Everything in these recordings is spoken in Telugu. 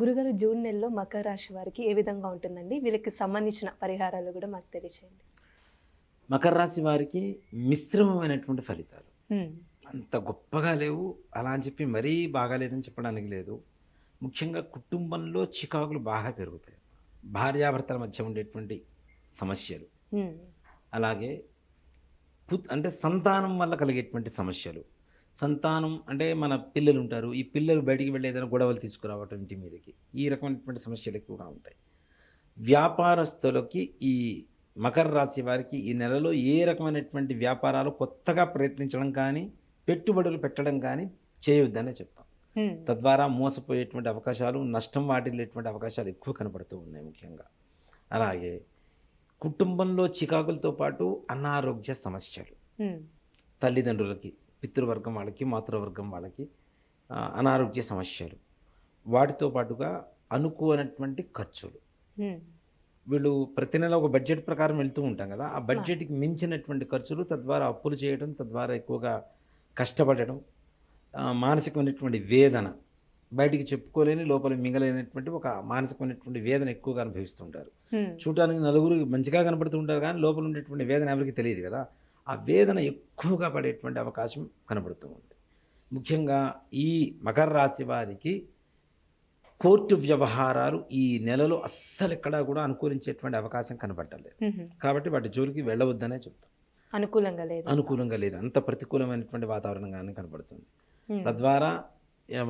గురుగారు జూన్ నెలలో మకర రాశి వారికి ఏ విధంగా ఉంటుందండి? వీళ్ళకి సంబంధించిన పరిహారాలు కూడా మాకు తెలియచేయండి. మకర రాశి వారికి మిశ్రమమైనటువంటి ఫలితాలు. అంత గొప్పగా లేవు. అలా అని చెప్పి మరీ బాగాలేదని చెప్పడానికి లేదు. ముఖ్యంగా కుటుంబంలో చికాకులు బాగా పెరుగుతాయి. భార్యాభర్తల మధ్య ఉండేటువంటి సమస్యలు. అలాగే అంటే సంతానం వల్ల కలిగేటువంటి సమస్యలు. సంతానం అంటే మన పిల్లలు ఉంటారు ఈ పిల్లలు బయటికి వెళ్ళి ఏదైనా గొడవలు తీసుకురావటం ఇంటి మీదకి ఈ రకమైనటువంటి సమస్యలు ఎక్కువగా ఉంటాయి. వ్యాపారస్తులకి ఈ మకర రాశి వారికి ఈ నెలలో ఏ రకమైనటువంటి వ్యాపారాలు కొత్తగా ప్రయత్నించడం కానీ పెట్టుబడులు పెట్టడం కానీ చేయొద్దనే చెప్తాం. తద్వారా మోసపోయేటువంటి అవకాశాలు నష్టం వాటిల్లేటువంటి అవకాశాలు ఎక్కువ కనబడుతూ ఉన్నాయి ముఖ్యంగా. అలాగే కుటుంబంలో చికాకులతో పాటు అనారోగ్య సమస్యలు. తల్లిదండ్రులకి పితృవర్గం వాళ్ళకి మాతృవర్గం వాళ్ళకి అనారోగ్య సమస్యలు. వాటితో పాటుగా అనుకోనటువంటి ఖర్చులు. వీళ్ళు ప్రతి నెల ఒక బడ్జెట్ ప్రకారం వెళ్తూ ఉంటాం కదా ఆ బడ్జెట్కి మించినటువంటి ఖర్చులు తద్వారా అప్పులు చేయడం తద్వారా ఎక్కువగా కష్టపడడం మానసికమైనటువంటి వేదన. బయటికి చెప్పుకోలేని లోపల మింగలేనటువంటి ఒక మానసికమైనటువంటి వేదన ఎక్కువగా అనుభవిస్తుంటారు హ్మ్. చూడడానికి నలుగురు మంచిగా కనపడుతూ ఉంటారు కానీ లోపల ఉండేటువంటి వేదన ఎవరికి తెలియదు కదా. ఆ వేదన ఎక్కువగా పడేటువంటి అవకాశం కనబడుతూ ఉంది ముఖ్యంగా ఈ మకర రాశి వారికి కోర్టు వ్యవహారాలు ఈ నెలలో అస్సలు ఎక్కడా కూడా అనుకూలించేటువంటి అవకాశం కనబడలేదు. కాబట్టి వాటి జోలికి వెళ్ళవద్దనే చెప్తాం అనుకూలంగా లేదు అనుకూలంగా లేదు అంత ప్రతికూలమైనటువంటి వాతావరణంగానే కనబడుతుంది. తద్వారా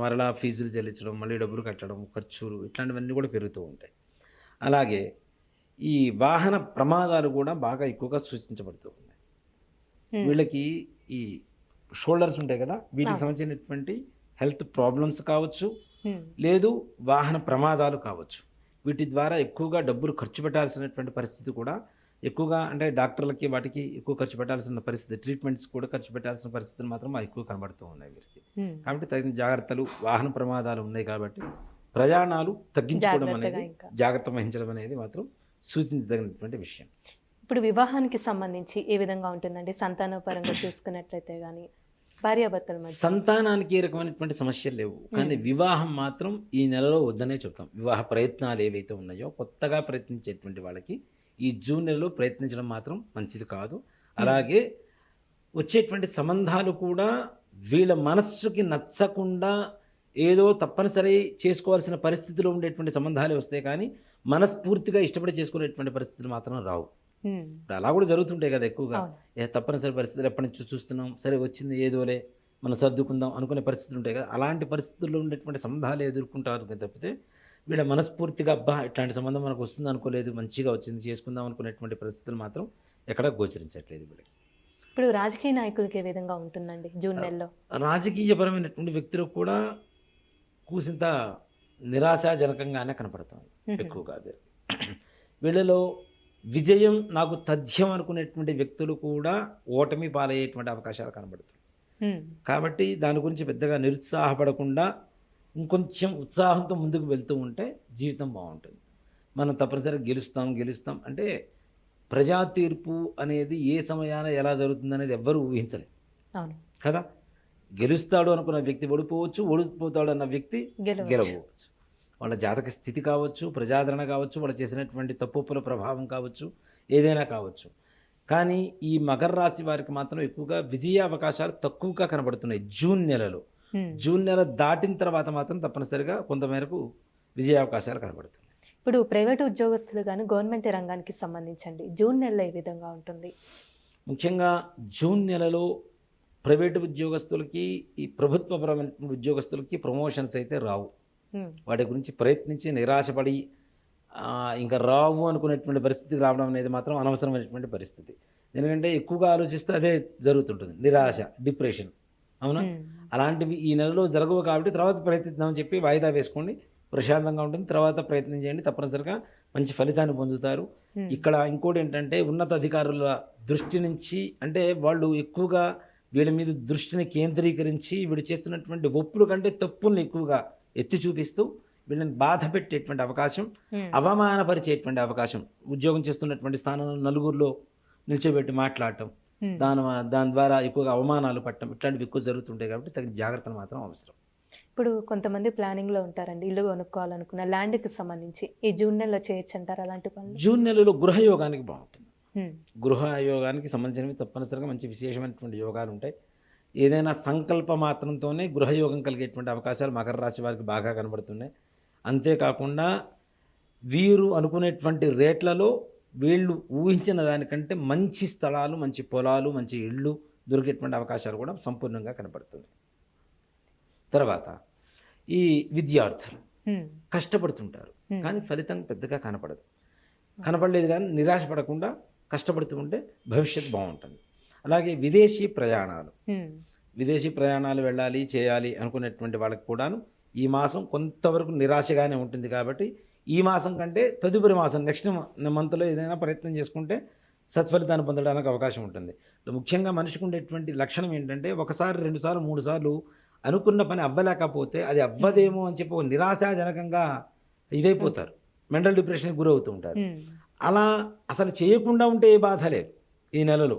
మరలా ఫీజులు చెల్లించడం మళ్ళీ డబ్బులు కట్టడం ఖర్చులు ఇట్లాంటివన్నీ కూడా పెరుగుతూ ఉంటాయి అలాగే ఈ వాహన ప్రమాదాలు కూడా బాగా ఎక్కువగా సూచించబడుతూ. వీళ్ళకి ఈ షోల్డర్స్ ఉంటాయి కదా వీటికి. సంబంధించినటువంటి హెల్త్ ప్రాబ్లమ్స్ కావచ్చు. లేదు వాహన ప్రమాదాలు కావచ్చు వీటి ద్వారా ఎక్కువగా డబ్బులు ఖర్చు పెట్టాల్సినటువంటి పరిస్థితి కూడా ఎక్కువగా అంటే డాక్టర్లకి వాటికి ఎక్కువ ఖర్చు పెట్టాల్సిన పరిస్థితి ట్రీట్మెంట్స్ కూడా ఖర్చు పెట్టాల్సిన పరిస్థితులు మాత్రం ఎక్కువ కనబడుతూ ఉన్నాయి వీరికి. కాబట్టి తగిన జాగ్రత్తలు వాహన ప్రమాదాలు ఉన్నాయి కాబట్టి ప్రయాణాలు తగ్గించుకోవడం అనేది. జాగ్రత్త వహించడం అనేది మాత్రం సూచించదగినటువంటి విషయం ఇప్పుడు వివాహానికి సంబంధించి ఏ విధంగా ఉంటుందండి? సంతాన పరంగా చూసుకున్నట్లయితే కానీ భార్యాభర్తల మధ్య? సంతానానికి ఏ రకమైనటువంటి సమస్యలు లేవు. కానీ వివాహం మాత్రం ఈ నెలలో వద్దనే చెప్తాం. వివాహ ప్రయత్నాలు ఏవైతే ఉన్నాయో కొత్తగా ప్రయత్నించేటువంటి వాళ్ళకి ఈ జూన్ నెలలో ప్రయత్నించడం మాత్రం మంచిది కాదు. అలాగే వచ్చేటువంటి సంబంధాలు కూడా వీళ్ళ మనస్సుకి నచ్చకుండా ఏదో తప్పనిసరి చేసుకోవాల్సిన పరిస్థితిలో ఉండేటువంటి సంబంధాలే వస్తాయి కానీ మనస్ఫూర్తిగా ఇష్టపడి చేసుకునేటువంటి పరిస్థితులు మాత్రం రావు. ఇప్పుడు అలా కూడా జరుగుతుంటాయి కదా ఎక్కువగా. ఏ తప్పనిసరి పరిస్థితులు ఎప్పటి నుంచి చూస్తున్నాం సరే వచ్చింది ఏదోలే మనం సర్దుకుందాం అనుకునే పరిస్థితులు ఉంటాయి కదా అలాంటి పరిస్థితుల్లో ఉండేటువంటి సంబంధాలు ఎదుర్కొంటారు కానీ తప్పితే వీళ్ళ మనస్ఫూర్తిగా అబ్బా ఇట్లాంటి సంబంధం మనకు వస్తుంది అనుకోలేదు మంచిగా వచ్చింది చేసుకుందాం అనుకునేటువంటి పరిస్థితులు మాత్రం ఎక్కడా గోచరించట్లేదు వీళ్ళకి ఇప్పుడు రాజకీయ నాయకులకి ఏ విధంగా ఉంటుందండి జూన్ నెలలో రాజకీయపరమైనటువంటి వ్యక్తులకు కూడా కూసింత నిరాశాజనకంగానే కనపడుతుంది. ఎక్కువగా. వీళ్ళలో విజయం నాకు తథ్యం అనుకునేటువంటి వ్యక్తులు కూడా ఓటమి పాలయ్యేటువంటి అవకాశాలు కనబడుతున్నాయి. హ్మ్. కాబట్టి దాని గురించి పెద్దగా నిరుత్సాహపడకుండా ఇంకొంచెం ఉత్సాహంతో ముందుకు వెళ్తూ ఉంటే జీవితం బాగుంటుంది. మనం తప్పనిసరిగా గెలుస్తాం గెలుస్తాం అంటే ప్రజా తీర్పు అనేది ఏ సమయాన ఎలా జరుగుతుంది అనేది ఎవ్వరూ ఊహించలేదు కదా? గెలుస్తాడు అనుకున్న వ్యక్తి ఓడిపోవచ్చు ఓడిపోతాడు అన్న వ్యక్తి గెలవచ్చు. వాళ్ళ జాతక స్థితి కావచ్చు ప్రజాదరణ కావచ్చు వాళ్ళు చేసినటువంటి తప్పుల ప్రభావం కావచ్చు ఏదైనా కావచ్చు. కానీ ఈ మకర రాశి వారికి మాత్రం ఎక్కువగా విజయ అవకాశాలు తక్కువగా కనబడుతున్నాయి జూన్ నెలలో. జూన్ నెల దాటిన తర్వాత మాత్రం తప్పనిసరిగా కొంతమేరకు విజయ అవకాశాలు కనబడుతున్నాయి. ఇప్పుడు ప్రైవేట్ ఉద్యోగస్తులు కానీ గవర్నమెంట్ రంగానికి సంబంధించండి. జూన్ నెలలో ఏ విధంగా ఉంటుంది? ముఖ్యంగా జూన్ నెలలో ప్రైవేటు ఉద్యోగస్తులకి ఈ ప్రభుత్వపరమైన ఉద్యోగస్తులకి ప్రమోషన్స్ అయితే రావు. వాటి గురించి ప్రయత్నించి నిరాశపడి ఇంకా రావు అనుకునేటువంటి పరిస్థితికి రావడం అనేది మాత్రం అనవసరమైనటువంటి పరిస్థితి. ఎందుకంటే ఎక్కువగా ఆలోచిస్తే అదే జరుగుతుంటుంది. నిరాశ డిప్రెషన్. అవునా? హ్మ్. అలాంటివి ఈ నెలలో జరగవు కాబట్టి తర్వాత ప్రయత్నిద్దామని చెప్పి వాయిదా వేసుకోండి. ప్రశాంతంగా ఉంటుంది. తర్వాత ప్రయత్నం చేయండి. తప్పనిసరిగా మంచి ఫలితాన్ని పొందుతారు. ఉమ్, ఇక్కడ ఇంకోటి ఏంటంటే ఉన్నత అధికారుల దృష్టి నుంచి అంటే వాళ్ళు ఎక్కువగా వీళ్ళ మీద దృష్టిని కేంద్రీకరించి వీళ్ళు చేస్తున్నటువంటి ఒప్పులు కంటే తప్పుల్ని ఎక్కువగా ఎత్తి చూపిస్తూ వీళ్ళని బాధ పెట్టేటువంటి అవకాశం అవమానపరిచేటువంటి అవకాశం ఉద్యోగం చేస్తున్నటువంటి స్థానంలో నలుగురిలో నిల్చోబెట్టి మాట్లాడటం. దాని దాని ద్వారా ఎక్కువగా అవమానాలు పట్టడం ఇట్లాంటివి ఎక్కువ జరుగుతుంటాయి కాబట్టి తగిన జాగ్రత్తలు మాత్రం అవసరం. ఇప్పుడు కొంతమంది ప్లానింగ్లో ఉంటారండి ఇల్లు కొనుక్కోవాలనుకున్న ల్యాండ్కి సంబంధించి ఈ జూన్ నెలలో చేయొచ్చు అంటారు అలాంటి పనులు? జూన్ నెలలో గృహయోగానికి బాగుంటుంది. గృహ యోగానికి సంబంధించినవి తప్పనిసరిగా మంచి విశేషమైనటువంటి యోగాలు ఉంటాయి. ఏదైనా సంకల్ప మాత్రంతోనే గృహయోగం కలిగేటువంటి అవకాశాలు మకర రాశి వారికి బాగా కనబడుతున్నాయి. అంతేకాకుండా వీరు అనుకునేటువంటి రేట్లలో వీళ్ళు ఊహించిన దానికంటే మంచి స్థలాలు మంచి పొలాలు మంచి ఇళ్ళు దొరికేటువంటి అవకాశాలు కూడా సంపూర్ణంగా కనబడుతున్నాయి. తర్వాత ఈ విద్యార్థులు కష్టపడుతుంటారు. కానీ ఫలితం పెద్దగా కనపడదు. కనపడలేదు కానీ నిరాశ పడకుండా కష్టపడుతూ ఉంటే భవిష్యత్తు బాగుంటుంది. అలాగే విదేశీ ప్రయాణాలు. విదేశీ ప్రయాణాలు వెళ్ళాలి చేయాలి అనుకునేటువంటి వాళ్ళకి కూడాను ఈ మాసం కొంతవరకు నిరాశగానే ఉంటుంది కాబట్టి ఈ మాసం కంటే తదుపరి మాసం నెక్స్ట్ మంత్లో ఏదైనా ప్రయత్నం చేసుకుంటే సత్ఫలితాన్ని పొందడానికి అవకాశం ఉంటుంది. ముఖ్యంగా మనిషికి ఉండేటువంటి లక్షణం ఏంటంటే ఒకసారి రెండుసార్లు మూడు సార్లు అనుకున్న పని అవ్వలేకపోతే అది అవ్వదేమో అని చెప్పి నిరాశాజనకంగా ఇదైపోతారు. మెంటల్ డిప్రెషన్కి గురవుతూ ఉంటారు. అలా అసలు చేయకుండా ఉంటే ఏ బాధ లేదు ఈ నెలలో.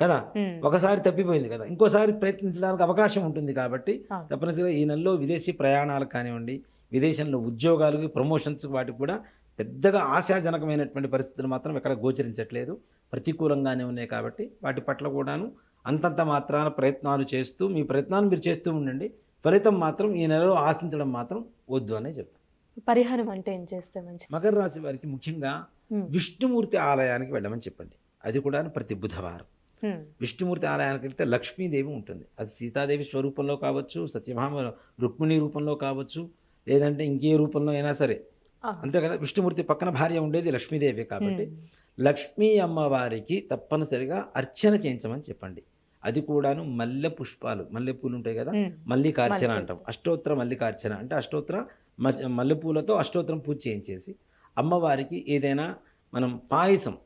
కదా? ఒకసారి తప్పిపోయింది కదా? ఇంకోసారి ప్రయత్నించడానికి అవకాశం ఉంటుంది కాబట్టి. తప్పనిసరిగా ఈ నెలలో విదేశీ ప్రయాణాలకు కానివ్వండి విదేశంలో ఉద్యోగాలకి ప్రమోషన్స్ వాటికి కూడా పెద్దగా ఆశాజనకమైనటువంటి పరిస్థితులు మాత్రం ఎక్కడ గోచరించట్లేదు. ప్రతికూలంగానే ఉన్నాయి కాబట్టి వాటి పట్ల కూడాను అంతంత మాత్రాన ప్రయత్నాలు చేస్తూ మీ ప్రయత్నాలు మీరు చేస్తూ ఉండండి. ఫలితం మాత్రం ఈ నెలలో ఆశించడం మాత్రం వద్దు అనే చెప్తాను. పరిహారం అంటే ఏం చేస్తే మంచి మకర రాశి వారికి ముఖ్యంగా విష్ణుమూర్తి ఆలయానికి వెళ్ళమని చెప్పండి. అది కూడా ప్రతి బుధవారం. విష్ణుమూర్తి ఆలయానికి వెళ్తే లక్ష్మీదేవి ఉంటుంది. అది సీతాదేవి స్వరూపంలో కావచ్చు సత్యభామ రుక్మిణి రూపంలో కావచ్చు లేదంటే ఇంకే రూపంలో అయినా సరే. అంతే కదా? విష్ణుమూర్తి పక్కన భార్య ఉండేది లక్ష్మీదేవి కాబట్టి లక్ష్మీ అమ్మవారికి తప్పనిసరిగా అర్చన చేయించమని చెప్పండి. అది కూడాను మల్లె పుష్పాలు మల్లె పూలు ఉంటాయి కదా? మల్లికార్చన మల్లె. అంటాం. అష్టోత్తర మల్లికార్చన అంటే అష్టోత్తర మల్లెపూలతో అష్టోత్తరం పూజ చేయించేసి అమ్మవారికి ఏదైనా మనం పాయసం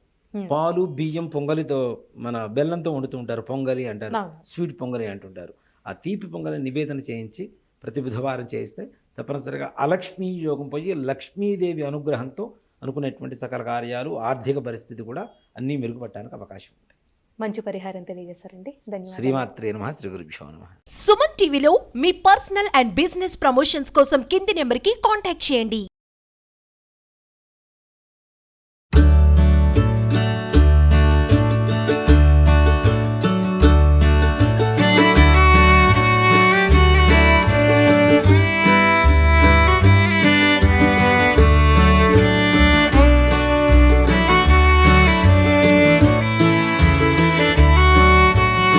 పాలు బియ్యం పొంగలితో మన బెల్లంతో వండుతూ ఉంటారు. పొంగలి అంటారు. స్వీట్ పొంగలి అంటుంటారు. ఆ తీపి పొంగలి నివేదన చేయించి ప్రతి బుధవారం చేయిస్తే తప్పనిసరిగా అలక్ష్మీ యోగం పోయి లక్ష్మీదేవి అనుగ్రహంతో అనుకునేటువంటి సకల కార్యాలు ఆర్థిక పరిస్థితి కూడా అన్నీ మెరుగుపడటానికి అవకాశం ఉంది మంచి పరిహారం తెలియజేశారండి. ధన్యవాదాలు. శ్రీమాత్రే నమ శ్రీ గురుభ్యో నమ. సుమన్ టీవీలో మీ పర్సనల్ అండ్ బిజినెస్ ప్రమోషన్స్ కోసం కింది నెంబర్కి కాంటాక్ట్ చేయండి.